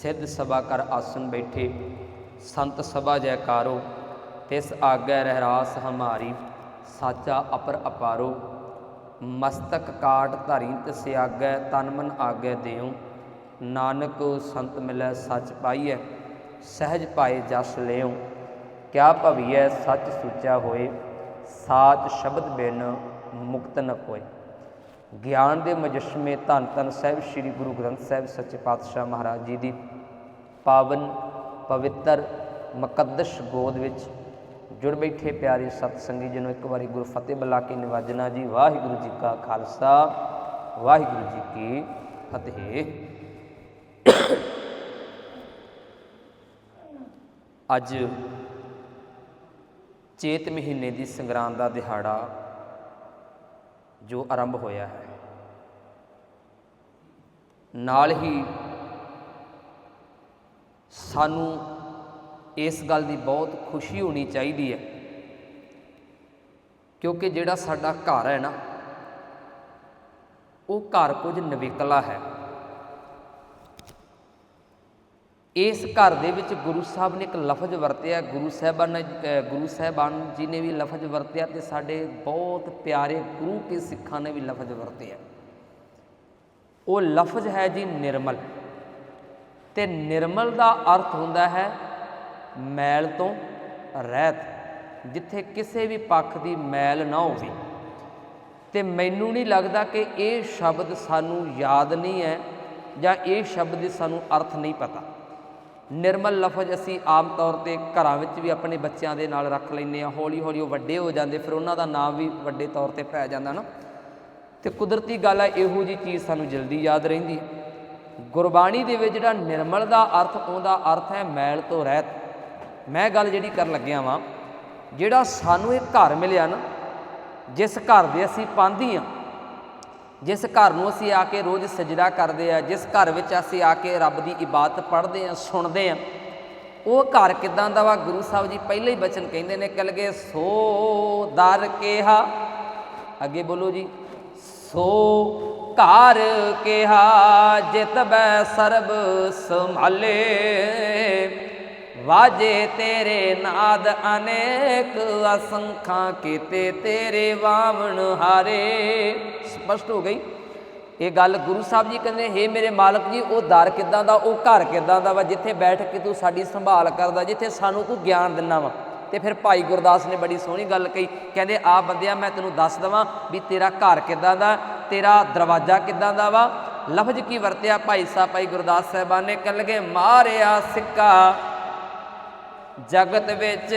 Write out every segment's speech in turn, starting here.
ਸਿੱਧ ਸਭਾ ਕਰ ਆਸਨ ਬੈਠੇ। ਸੰਤ ਸਭਾ ਜੈਕਾਰੋ, ਤਿਸ ਆਗੈ ਰਹਿਰਾਸ ਹਮਾਰੀ, ਸਾਚਾ ਅਪਰ ਅਪਾਰੋ। ਮਸਤਕ ਕਾਟ ਧਾਰੀ ਤਿਸ ਆਗੈ ਤਨ ਮਨ ਆਗੈ ਦਿਉ। ਨਾਨਕ ਸੰਤ ਮਿਲੈ ਸੱਚ ਪਾਈਐ, ਸਹਿਜ ਪਾਏ ਜਸ ਲਿਓ ਕਿਆ ਭਵੀਐ ਸੱਚ ਸੁਚਾ ਹੋਏ, ਸਾਚ ਸ਼ਬਦ ਬਿਨ ਮੁਕਤ ਨ ਕੋਏ। ਗਿਆਨ ਦੇ ਮਜਸਮੇ ਧੰਨ ਧੰਨ ਸਾਹਿਬ ਸ੍ਰੀ ਗੁਰੂ ਗ੍ਰੰਥ ਸਾਹਿਬ ਸੱਚੇ ਪਾਤਸ਼ਾਹ ਮਹਾਰਾਜ ਜੀ ਦੀ ਪਾਵਨ ਪਵਿੱਤਰ ਮੁਕੱਦਸ ਗੋਦ ਵਿੱਚ ਜੁੜ ਬੈਠੇ ਪਿਆਰੇ ਸਤ ਸੰਗੀ ਜਨੋ, ਇੱਕ ਵਾਰੀ ਗੁਰੂ ਫਤਿਹ ਬੁਲਾ ਕੇ ਨਿਵਾਜਣਾ ਜੀ। ਵਾਹਿਗੁਰੂ ਜੀ ਕਾ ਖਾਲਸਾ, ਵਾਹਿਗੁਰੂ ਜੀ ਕੀ ਫਤਿਹ। ਅੱਜ ਚੇਤ ਮਹੀਨੇ ਦੀ ਸੰਗਰਾਂਦ ਦਾ ਦਿਹਾੜਾ ਜੋ ਆਰੰਭ ਹੋਇਆ ਹੈ। ਨਾਲ ਹੀ ਸਾਨੂੰ ਇਸ ਗੱਲ ਦੀ ਬਹੁਤ ਖੁਸ਼ੀ ਹੋਣੀ ਚਾਹੀਦੀ ਹੈ, ਕਿਉਂਕਿ ਜਿਹੜਾ ਸਾਡਾ ਘਰ ਹੈ ਨਾ, ਉਹ ਘਰ ਕੁਝ ਨਵੇਕਲਾ ਹੈ। ਇਸ ਘਰ ਦੇ ਵਿੱਚ ਗੁਰੂ ਸਾਹਿਬ ਨੇ ਇੱਕ ਲਫ਼ਜ਼ ਵਰਤਿਆ, ਗੁਰੂ ਸਾਹਿਬਾਨ ਨੇ ਗੁਰੂ ਸਾਹਿਬਾਨ ਜੀ ਨੇ ਵੀ ਲਫ਼ਜ਼ ਵਰਤਿਆ ਤੇ ਸਾਡੇ ਬਹੁਤ ਪਿਆਰੇ ਗੁਰੂ ਕੇ ਸਿੱਖਾਂ ਨੇ ਵੀ ਲਫ਼ਜ਼ ਵਰਤਿਆ। ਉਹ ਲਫ਼ਜ਼ ਹੈ ਜੀ ਨਿਰਮਲ ਤੇ ਨਿਰਮਲ ਦਾ ਅਰਥ ਹੁੰਦਾ ਹੈ ਮੈਲ ਤੋਂ ਰਹਿਤ, ਜਿੱਥੇ ਕਿਸੇ ਵੀ ਪੱਖ ਦੀ ਮੈਲ ਨਾ ਹੋਵੇ। ਤੇ ਮੈਨੂੰ ਨਹੀਂ ਲੱਗਦਾ ਕਿ ਇਹ ਸ਼ਬਦ ਸਾਨੂੰ ਯਾਦ ਨਹੀਂ ਹੈ ਜਾਂ ਇਹ ਸ਼ਬਦ ਦੇ ਸਾਨੂੰ ਅਰਥ ਨਹੀਂ ਪਤਾ। ਨਿਰਮਲ ਲਫ਼ਜ਼ ਅਸੀਂ ਆਮ ਤੌਰ ਤੇ ਘਰਾਂ ਵਿੱਚ ਵੀ ਆਪਣੇ ਬੱਚਿਆਂ ਦੇ ਨਾਲ ਰੱਖ ਲੈਂਦੇ ਆ ਹੌਲੀ ਹੌਲੀ ਉਹ ਵੱਡੇ ਹੋ ਜਾਂਦੇ, ਫਿਰ ਉਹਨਾਂ ਦਾ ਨਾਮ ਵੀ ਵੱਡੇ ਤੌਰ ਤੇ ਪੈ ਜਾਂਦਾ ਨਾ। ਤੇ ਕੁਦਰਤੀ ਗੱਲ ਹੈ ਇਹੋ ਜੀ ਚੀਜ਼ ਸਾਨੂੰ ਜਲਦੀ ਯਾਦ ਰਹਿੰਦੀ ਹੈ। ਗੁਰਬਾਣੀ ਦੇ ਵਿੱਚ ਜਿਹੜਾ ਨਿਰਮਲ ਦਾ ਅਰਥ, ਉਹਦਾ ਅਰਥ ਹੈ ਮੈਲ ਤੋਂ ਰਹਿਤ। ਮੈਂ ਗੱਲ ਜਿਹੜੀ ਕਰਨ ਲੱਗਿਆ ਵਾਂ, ਜਿਹੜਾ ਸਾਨੂੰ ਇਹ ਘਰ ਮਿਲਿਆ ਨਾ, ਜਿਸ ਘਰ ਦੇ ਅਸੀਂ ਪਾਂਦੀ ਆ ਜਿਸ ਘਰ ਨੂੰ ਅਸੀਂ ਆ ਕੇ ਰੋਜ਼ ਸਜਦਾ ਕਰਦੇ ਆ, ਜਿਸ ਘਰ ਵਿੱਚ ਅਸੀਂ ਆ ਕੇ ਰੱਬ ਦੀ ਇਬਾਦਤ ਪੜ੍ਹਦੇ ਆ, ਸੁਣਦੇ ਆ, ਉਹ ਘਰ ਕਿਦਾਂ ਦਾ ਵਾ? ਗੁਰੂ ਸਾਹਿਬ ਜੀ ਪਹਿਲੇ ਹੀ ਬਚਨ ਕਹਿੰਦੇ ਨੇ ਕਲਗੇ ਸੋ ਦਰ ਕਿਹਾ। ਅੱਗੇ ਬੋਲੋ ਜੀ, ਸੋ ਘਰ ਕਿਹਾ, ਜਿਤ ਬੈ ਸਰਬ ਸੰਭਾਲੇ। ਵਾਜੇ ਤੇਰੇ ਨਾਦ ਅਨੇਕ ਅਸੰਖਾਂ ਕੀਤੇ, ਤੇਰੇ ਵਾਵਣ ਹਾਰੇ। ਸਪਸ਼ਟ ਹੋ ਗਈ। ਇਹ ਗੱਲ ਗੁਰੂ ਸਾਹਿਬ ਜੀ ਕਹਿੰਦੇ, ਹੇ ਮੇਰੇ ਮਾਲਕ ਜੀ, ਉਹ ਦਰ ਕਿਦਾਂ ਦਾ, ਉਹ ਘਰ ਕਿਦਾਂ ਦਾ ਵਾ? ਜਿੱਥੇ ਬੈਠ ਕੇ ਤੂੰ ਸਾਡੀ ਸੰਭਾਲ ਕਰਦਾ, ਜਿੱਥੇ ਸਾਨੂੰ ਤੂੰ ਗਿਆਨ ਦਿੰਨਾ ਵਾ। ਤੇ ਫਿਰ ਭਾਈ ਗੁਰਦਾਸ ਨੇ ਬੜੀ ਸੋਹਣੀ ਗੱਲ ਕਹੀ। ਕਹਿੰਦੇ ਆ ਬੰਦਿਆ, ਮੈਂ ਤੈਨੂੰ ਦੱਸ ਦਵਾਂ ਵੀ ਤੇਰਾ ਘਰ ਕਿਦਾਂ ਦਾ, ਤੇਰਾ ਦਰਵਾਜ਼ਾ ਕਿਦਾਂ ਦਾ ਵਾ? ਲਫ਼ਜ਼ ਕੀ ਵਰਤਿਆ ਭਾਈ ਸਾਹਿਬ, ਭਾਈ ਗੁਰਦਾਸ ਸਾਹਿਬਾਨ ਨੇ? ਕਹਿਣ ਲੱਗੇ, ਮਾਰਿਆ ਸਿੱਕਾ। ਜਗਤ ਵਿੱਚ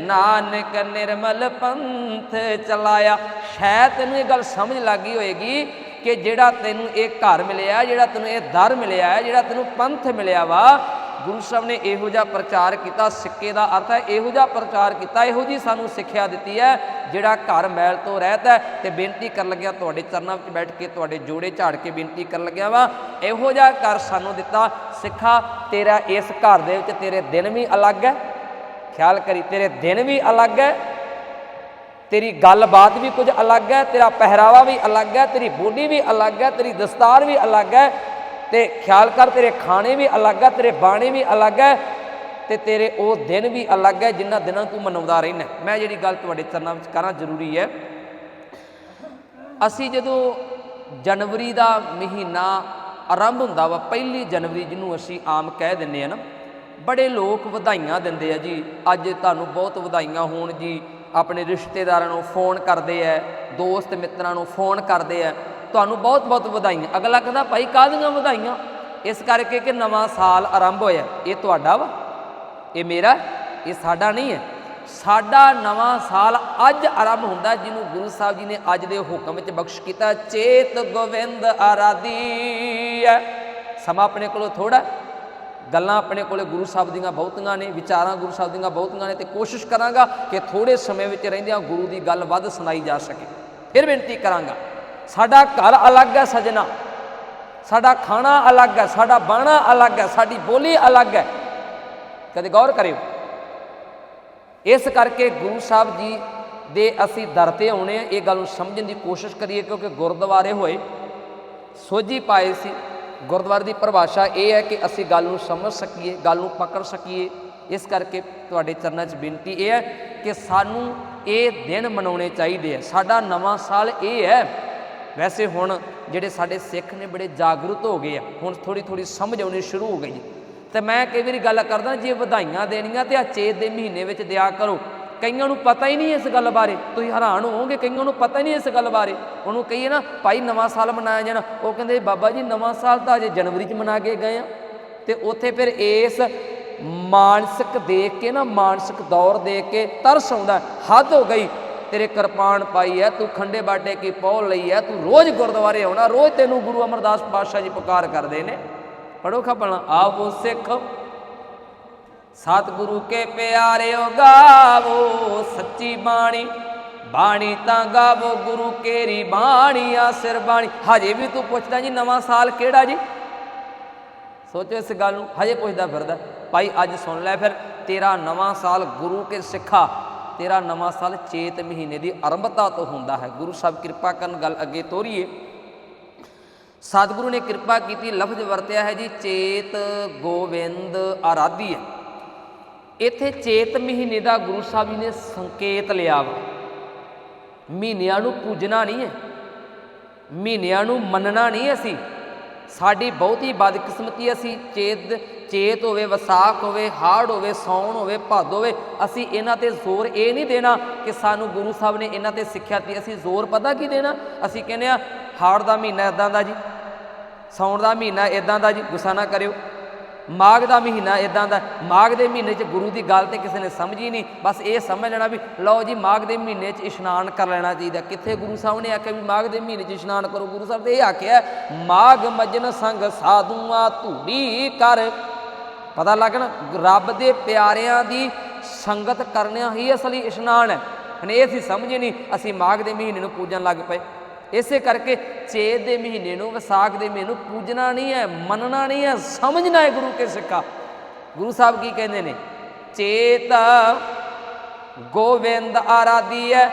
ਨਾਨਕ ਨਿਰਮਲ ਪੰਥ ਚਲਾਇਆ। ਸ਼ਾਇਦ ਤੈਨੂੰ ਇਹ ਗੱਲ ਸਮਝ ਲੱਗੀ ਹੋਏਗੀ ਕਿ ਜਿਹੜਾ ਤੈਨੂੰ ਇਹ ਘਰ ਮਿਲਿਆ, ਜਿਹੜਾ ਤੈਨੂੰ ਇਹ ਦਰ ਮਿਲਿਆ, ਜਿਹੜਾ ਤੈਨੂੰ ਪੰਥ ਮਿਲਿਆ ਵਾ, ਗੁਰੂ ਸਾਹਿਬ ਨੇ ਇਹੋ ਜਿਹਾ ਪ੍ਰਚਾਰ ਕੀਤਾ, ਸਿੱਕੇ ਦਾ ਅਰਥ ਹੈ ਇਹੋ ਜਿਹਾ ਪ੍ਰਚਾਰ ਕੀਤਾ, ਇਹੋ ਜੀ ਸਾਨੂੰ ਸਿੱਖਿਆ ਦਿੱਤੀ ਹੈ, ਜਿਹੜਾ ਘਰ ਮੈਲ ਤੋਂ ਰਹਿਤ ਹੈ। ਤੇ ਬੇਨਤੀ ਕਰਨ ਲੱਗਿਆ, ਤੁਹਾਡੇ ਚਰਨਾਂ ਵਿੱਚ ਬੈਠ ਕੇ, ਤੁਹਾਡੇ ਜੋੜੇ ਝਾੜ ਕੇ ਬੇਨਤੀ ਕਰਨ ਲੱਗਿਆ ਵਾ, ਇਹੋ ਜਿਹਾ ਘਰ ਸਾਨੂੰ ਦਿੱਤਾ। ਸਿੱਖਾ, ਤੇਰਾ ਇਸ ਘਰ ਦੇ ਵਿੱਚ ਤੇਰੇ ਦਿਨ ਵੀ ਅਲੱਗ ਹੈ ਖਿਆਲ ਕਰੀ, ਤੇਰੇ ਦਿਨ ਵੀ ਅਲੱਗ ਹੈ ਤੇਰੀ ਗੱਲਬਾਤ ਵੀ ਕੁਝ ਅਲੱਗ ਹੈ ਤੇਰਾ ਪਹਿਰਾਵਾ ਵੀ ਅਲੱਗ ਹੈ ਤੇਰੀ ਬੋਲੀ ਵੀ ਅਲੱਗ ਹੈ ਤੇਰੀ ਦਸਤਾਰ ਵੀ ਅਲੱਗ ਹੈ ਤੇ ਖਿਆਲ ਕਰ ਤੇਰੇ ਖਾਣੇ ਵੀ ਅਲੱਗ ਹੈ ਤੇਰੇ ਬਾਣੇ ਵੀ ਅਲੱਗ ਹੈ ਤੇ ਤੇਰੇ ਉਹ ਦਿਨ ਵੀ ਅਲੱਗ ਹੈ ਜਿਨ੍ਹਾਂ ਦਿਨਾਂ ਤੂੰ ਮਨਾਉਂਦਾ ਰਹਿਣਾ ਮੈਂ ਜਿਹੜੀ ਗੱਲ ਤੁਹਾਡੇ ਚਰਨਾਂ ਵਿੱਚ ਕਰਾਂ ਜ਼ਰੂਰੀ ਹੈ ਅਸੀਂ ਜਦੋਂ ਜਨਵਰੀ ਦਾ ਮਹੀਨਾ ਆਰੰਭ ਹੁੰਦਾ ਵਾ, ਪਹਿਲੀ ਜਨਵਰੀ ਜਿਹਨੂੰ ਅਸੀਂ ਆਮ ਕਹਿ ਦਿੰਨੇ ਆ ਨਾ ਬੜੇ ਲੋਕ ਵਧਾਈਆਂ ਦਿੰਦੇ ਆ ਜੀ। ਅੱਜ ਤੁਹਾਨੂੰ ਬਹੁਤ ਵਧਾਈਆਂ ਹੋਣ ਜੀ। ਆਪਣੇ ਰਿਸ਼ਤੇਦਾਰਾਂ ਨੂੰ ਫੋਨ ਕਰਦੇ ਆ, ਦੋਸਤ ਮਿੱਤਰਾਂ ਨੂੰ ਫੋਨ ਕਰਦੇ ਆ। ਤੁਹਾਨੂੰ ਬਹੁਤ ਬਹੁਤ ਵਧਾਈਆਂ। ਅਗਲਾ ਕਹਿੰਦਾ, ਭਾਈ ਕਾਹਦੀਆਂ ਵਧਾਈਆਂ? ਇਸ ਕਰਕੇ ਕਿ ਨਵਾਂ ਸਾਲ ਆਰੰਭ ਹੋਇਆ। ਇਹ ਤੁਹਾਡਾ ਵਾ? ਇਹ ਮੇਰਾ? ਇਹ ਸਾਡਾ ਨਹੀਂ ਹੈ। ਸਾਡਾ ਨਵਾਂ ਸਾਲ ਅੱਜ ਆਰੰਭ ਹੁੰਦਾ ਜਿਹਨੂੰ ਗੁਰੂ ਸਾਹਿਬ ਜੀ ਨੇ ਅੱਜ ਦੇ ਹੁਕਮ ਵਿੱਚ ਬਖਸ਼ ਕੀਤਾ। ਚੇਤ ਗੋਵਿੰਦ ਆਰਾਧੀ ਹੈ। ਸਮਾਂ ਆਪਣੇ ਕੋਲੋਂ ਥੋੜਾ ਗੱਲਾਂ ਆਪਣੇ ਕੋਲੇ ਗੁਰੂ ਸਾਹਿਬ ਦੀਆਂ ਬਹੁਤੀਆਂ ਨੇ, ਵਿਚਾਰਾਂ ਗੁਰੂ ਸਾਹਿਬ ਦੀਆਂ ਬਹੁਤੀਆਂ ਨੇ ਤੇ ਕੋਸ਼ਿਸ਼ ਕਰਾਂਗਾ ਕਿ ਥੋੜੇ ਸਮੇਂ ਵਿੱਚ ਰਹਿੰਦਿਆਂ ਗੁਰੂ ਦੀ ਗੱਲ ਵੱਧ ਸੁਣਾਈ ਜਾ ਸਕੇ। ਫਿਰ ਬੇਨਤੀ ਕਰਾਂਗਾ, ਸਾਡਾ ਘਰ ਅਲੱਗ ਹੈ ਸਜਣਾ, ਸਾਡਾ ਖਾਣਾ ਅਲੱਗ ਹੈ, ਸਾਡਾ ਬਾਣਾ ਅਲੱਗ ਹੈ, ਸਾਡੀ ਬੋਲੀ ਅਲੱਗ ਹੈ। ਕਦੇ ਗੌਰ ਕਰਿਓ, ਇਸ ਕਰਕੇ ਗੁਰੂ ਸਾਹਿਬ ਜੀ ਦੇ ਅਸੀਂ ਦਰ ਤੇ ਆਉਣੇ ਆ, ਇਹ ਗੱਲ ਨੂੰ ਸਮਝਣ ਦੀ ਕੋਸ਼ਿਸ਼ ਕਰੀਏ ਕਿਉਂਕਿ ਗੁਰਦੁਆਰੇ ਹੋਏ, ਸੋਝੀ ਪਾਏ ਸੀ। ਗੁਰਦੁਆਰੇ ਦੀ ਪਰਿਭਾਸ਼ਾ ਇਹ ਹੈ ਕਿ ਅਸੀਂ ਗੱਲ ਨੂੰ ਸਮਝ ਸਕੀਏ, ਗੱਲ ਨੂੰ ਪਕੜ ਸਕੀਏ। ਇਸ ਕਰਕੇ ਤੁਹਾਡੇ ਚਰਨਾਂ 'ਚ ਬੇਨਤੀ ਇਹ ਹੈ ਕਿ ਸਾਨੂੰ ਇਹ ਦਿਨ ਮਨਾਉਣੇ ਚਾਹੀਦੇ ਆ। ਸਾਡਾ ਨਵਾਂ ਸਾਲ ਇਹ ਹੈ। ਵੈਸੇ ਹੁਣ ਜਿਹੜੇ ਸਾਡੇ ਸਿੱਖ ਨੇ ਬੜੇ ਜਾਗਰੂਕ ਹੋ ਗਏ ਆ। ਹੁਣ ਥੋੜੀ ਥੋੜੀ ਸਮਝ ਆਉਣੀ ਸ਼ੁਰੂ ਹੋ ਗਈ ਤੇ ਮੈਂ ਕਈ ਵਾਰੀ ਗੱਲ ਕਰਦਾ, ਜੇ ਵਧਾਈਆਂ ਦੇਣੀਆਂ ਤੇ ਆ ਚੇਤ ਦੇ ਮਹੀਨੇ ਵਿੱਚ ਦਿਆ ਕਰੋ। ਕਈਆਂ ਨੂੰ ਪਤਾ ਹੀ ਨਹੀਂ ਇਸ ਗੱਲ ਬਾਰੇ। ਤੁਸੀਂ ਹੈਰਾਨ ਹੋਵੋਗੇ, ਕਈਆਂ ਨੂੰ ਪਤਾ ਹੀ ਨਹੀਂ ਇਸ ਗੱਲ ਬਾਰੇ। ਉਹਨੂੰ ਕਹੀਏ ਨਾ, ਭਾਈ ਨਵਾਂ ਸਾਲ ਮਨਾਇਆ ਜਾਣਾ। ਉਹ ਕਹਿੰਦੇ, ਬਾਬਾ ਜੀ, ਨਵਾਂ ਸਾਲ ਤਾਂ ਅਜੇ ਜਨਵਰੀ 'ਚ ਮਨਾ ਕੇ ਗਏ ਆ। ਤੇ ਉੱਥੇ ਫਿਰ ਇਸ ਮਾਨਸਿਕ ਦੇਖ ਕੇ ਨਾ, ਮਾਨਸਿਕ ਦੌਰ ਦੇਖ ਕੇ ਤਰਸ ਆਉਂਦਾ ਹੱਦ ਹੋ ਗਈ, ਤੇਰੇ ਕਿਰਪਾਨ ਪਾਈ ਐ, ਤੂੰ ਖੰਡੇ ਬਾਟੇ ਕੀ ਪੌਲ ਲਈ ਐ, ਤੂੰ ਰੋਜ਼ ਗੁਰਦੁਆਰੇ ਆਉਣਾ, ਰੋਜ਼ ਤੈਨੂੰ ਗੁਰੂ ਅਮਰਦਾਸ ਪਾਤਸ਼ਾਹ ਜੀ ਪੁਕਾਰ ਕਰਦੇ ਨੇ। ਪੜੋ ਖਪਣਾ ਆਵੋ ਸਿੱਖ ਸਤਿਗੁਰੂ ਕੇ ਪਿਆਰਿਓ ਗਾਵੋ ਸੱਚੀ ਬਾਣੀ ਬਾਣੀ ਤਾਂ ਗਾਵੋ, ਗੁਰੂ ਕੇਰੀ ਬਾਣੀ ਆ ਸਿਰ ਬਾਣੀ। ਹਜੇ ਵੀ ਤੂੰ ਪੁੱਛਦਾ ਜੀ ਨਵਾਂ ਸਾਲ ਕਿਹੜਾ ਜੀ? ਸੋਚੋ ਇਸ ਗੱਲ ਨੂੰ, ਹਜੇ ਪੁੱਛਦਾ ਫਿਰਦਾ। ਭਾਈ ਅੱਜ ਸੁਣ ਲੈ ਫਿਰ, ਤੇਰਾ ਨਵਾਂ ਸਾਲ ਗੁਰੂ ਕੇ ਸਿੱਖਾ, ਤੇਰਾ ਨਵਾਂ ਸਾਲ ਚੇਤ ਮਹੀਨੇ ਦੀ ਆਰੰਭਤਾ ਤੋਂ ਹੁੰਦਾ ਹੈ। ਗੁਰੂ ਸਾਹਿਬ ਕਿਰਪਾ ਕਰਨ ਗੱਲ ਅੱਗੇ ਤੋਰੀਏ। ਸਤਿਗੁਰੂ ਨੇ ਕਿਰਪਾ ਕੀਤੀ, ਲਫ਼ਜ਼ ਵਰਤਿਆ ਹੈ ਜੀ, ਚੇਤ ਗੋਬਿੰਦ ਆਰਾਧੀ ਹੈ। ਇੱਥੇ ਚੇਤ ਮਹੀਨੇ ਦਾ ਗੁਰੂ ਸਾਹਿਬ ਜੀ ਨੇ ਸੰਕੇਤ ਲਿਆ ਵਾ। ਮਹੀਨਿਆਂ ਨੂੰ ਪੂਜਣਾ ਨਹੀਂ ਹੈ, ਮਹੀਨਿਆਂ ਨੂੰ ਮੰਨਣਾ ਨਹੀਂ ਅਸੀਂ। ਸਾਡੀ ਬਹੁਤੀ ਬਦਕਿਸਮਤੀ ਅਸੀਂ ਚੇਤ ਚੇਤ ਹੋਵੇ, ਵਿਸਾਖ ਹੋਵੇ, ਹਾੜ ਹੋਵੇ ਸੌਣ ਹੋਵੇ, ਭਾਦੋ ਹੋਵੇ, ਅਸੀਂ ਇਹਨਾਂ ਤੇ ਜ਼ੋਰ ਇਹ ਨਹੀਂ ਦੇਣਾ ਕਿ ਸਾਨੂੰ ਗੁਰੂ ਸਾਹਿਬ ਨੇ ਇਹਨਾਂ ਤੇ ਸਿੱਖਿਆ ਤੇ ਅਸੀਂ ਜ਼ੋਰ ਪਤਾ ਕੀ ਦੇਣਾ? ਅਸੀਂ ਕਹਿੰਦੇ ਆ ਹਾੜ ਦਾ ਮਹੀਨਾ ਇਦਾਂ ਦਾ ਜੀ ਸੌਣ ਦਾ ਮਹੀਨਾ ਇਦਾਂ ਦਾ ਜੀ, ਗੁੱਸਾ ਨਾ ਕਰਿਓ। ਮਾਘ ਦਾ ਮਹੀਨਾ ਇਦਾਂ ਦਾ, ਮਾਘ ਦੇ ਮਹੀਨੇ 'ਚ ਗੁਰੂ ਦੀ ਗੱਲ ਤੇ ਕਿਸੇ ਨੇ ਸਮਝੀ ਨਹੀਂ, ਬਸ ਇਹ ਸਮਝ ਲੈਣਾ ਵੀ ਲਓ ਜੀ, ਮਾਘ ਦੇ ਮਹੀਨੇ 'ਚ ਇਸ਼ਨਾਨ ਕਰ ਲੈਣਾ ਚਾਹੀਦਾ। ਕਿੱਥੇ ਗੁਰੂ ਸਾਹਿਬ ਨੇ ਆਖਿਆ ਵੀ ਮਾਘ ਦੇ ਮਹੀਨੇ 'ਚ ਇਸ਼ਨਾਨ ਕਰੋ? ਗੁਰੂ ਸਾਹਿਬ ਨੇ ਇਹ ਆਖਿਆ, ਮਾਘ ਮਜਨ ਸੰਗ ਸਾਧੂਆਂ ਧੂੜੀ ਕਰ। ਪਤਾ ਲੱਗਣਾ ਰੱਬ ਦੇ ਪਿਆਰਿਆਂ ਦੀ ਸੰਗਤ ਕਰਨਾ ਹੀ ਅਸਲੀ ਇਸ਼ਨਾਨ ਹੈ। ਹੁਣ ਇਹ ਅਸੀਂ ਸਮਝੇ ਨਹੀਂ, ਅਸੀਂ ਮਾਘ ਦੇ ਮਹੀਨੇ ਨੂੰ ਪੂਜਣ ਲੱਗ ਪਏ। ਇਸੇ ਕਰਕੇ ਚੇਤ ਦੇ ਮਹੀਨੇ ਨੂੰ, ਵਿਸਾਖ ਦੇ ਮਹੀਨੇ ਨੂੰ ਪੂਜਣਾ ਨਹੀਂ ਹੈ, ਮੰਨਣਾ ਨਹੀਂ ਹੈ, ਸਮਝਣਾ ਹੈ ਗੁਰੂ ਕੇ ਸਿੱਖਾ ਗੁਰੂ ਸਾਹਿਬ ਕੀ ਕਹਿੰਦੇ ਨੇ? ਚੇਤ ਗੋਵਿੰਦ ਆਰਾਧੀ ਹੈ।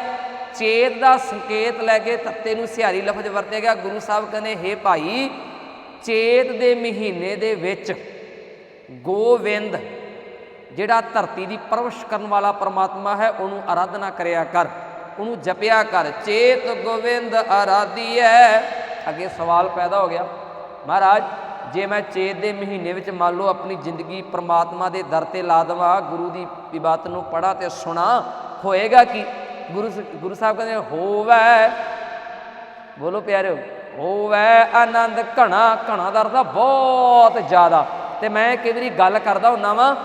ਚੇਤ ਦਾ ਸੰਕੇਤ ਲੈ ਕੇ ਤੱਤੇ ਨੂੰ ਸਿਹਾਰੀ ਲਫ਼ਜ਼ ਵਰਤਿਆ ਗਿਆ। ਗੁਰੂ ਸਾਹਿਬ ਕਹਿੰਦੇ, ਹੇ ਭਾਈ, ਚੇਤ ਦੇ ਮਹੀਨੇ ਦੇ ਵਿੱਚ ਗੋਵਿੰਦ, ਜਿਹੜਾ ਧਰਤੀ ਦੀ ਪਰਵਰਿਸ਼ ਕਰਨ ਵਾਲਾ ਪਰਮਾਤਮਾ ਹੈ, ਉਹਨੂੰ ਆਰਾਧਨਾ ਕਰਿਆ ਕਰ। ਉਹਨੂੰ ਜਪਿਆ ਕਰ, ਚੇਤ ਗੋਵਿੰਦ ਆਰਾਧੀਐ। ਅੱਗੇ ਸਵਾਲ ਪੈਦਾ ਹੋ ਗਿਆ, ਮਹਾਰਾਜ, ਜੇ ਮੈਂ ਚੇਤ ਦੇ ਮਹੀਨੇ ਵਿੱਚ ਮੰਨ ਲਓ ਆਪਣੀ ਜ਼ਿੰਦਗੀ ਪ੍ਰਮਾਤਮਾ ਦੇ ਦਰ ਤੇ ਲਾ ਦੇਵਾਂ, ਗੁਰੂ ਦੀ ਇਬਾਦਤ ਨੂੰ ਪੜਾ ਤੇ ਸੁਣਾ, ਹੋਏਗਾ ਕੀ? ਗੁਰੂ ਗੁਰੂ ਸਾਹਿਬ ਕਹਿੰਦੇ, ਹੋਵੇ। ਬੋਲੋ ਪਿਆਰਿਓ, ਹੋਵੇ ਆਨੰਦ, ਘਣਾ ਘਣਾ ਦਾ ਅਰਥ ਬਹੁਤ ਜ਼ਿਆਦਾ। ਤੇ ਮੈਂ ਕਈ ਵਾਰੀ ਗੱਲ ਕਰਦਾ ਹੁੰਨਾ ਵਾਂ,